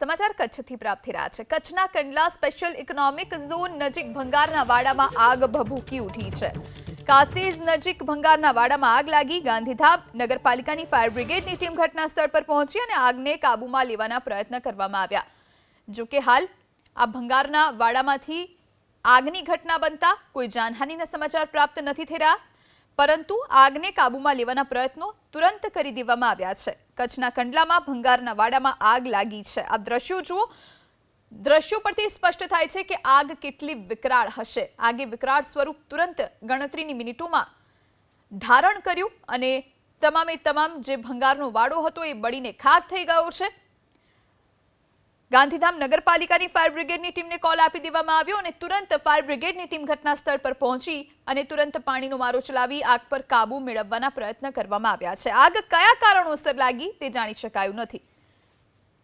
સમાચાર કચ્છથી પ્રાપ્ત થઈ રહ્યા છે. કચ્છના કંડલા સ્પેશિયલ ઇકોનોમિક ઝોન નજીક ભંગારના વાડામાં આગ ભભૂકી ઉઠી છે. કાસીઝ નજીક ભંગારના વાડામાં આગ લાગી. ગાંધીધામ નગરપાલિકાની ફાયર બ્રિગેડની ટીમ ઘટના સ્થળ પર પહોંચી અને આગને કાબૂમાં લેવાના પ્રયત્ન કરવામાં આવ્યા. જોકે હાલ આ ભંગારના વાડામાંથી આગની ઘટના બનતા કોઈ જાનહાનિના સમાચાર પ્રાપ્ત નથી થઈ રહ્યા, પરંતુ આગને કાબૂમાં લેવાના પ્રયત્નો તુરંત કરી દેવામાં આવ્યા છે. કચ્છના કંડલામાં ભંગારના વાડામાં આગ લાગી છે. આ દ્રશ્યો જુઓ. દ્રશ્યો પરથી સ્પષ્ટ થાય છે કે આગ કેટલી વિકરાળ હશે. આગે વિકરાળ સ્વરૂપ તુરંત ગણતરીની મિનિટોમાં ધારણ કર્યું અને તમામે તમામ જે ભંગારનો વાડો હતો એ બળીને ખાક થઈ ગયો છે. ગાંધીધામ નગરપાલિકાની ફાયર બ્રિગેડની ટીમને કોલ આપી દેવામાં આવ્યો અને તુરંત ફાયર બ્રિગેડની ટીમ ઘટના સ્થળ પર પહોંચી અને તુરંત પાણીનો મારો ચલાવી આગ પર કાબુ મેળવવાના પ્રયત્ન કરવામાં આવ્યા છે. આગ કયા કારણોસર લાગી તે જાણી શકાયું નથી.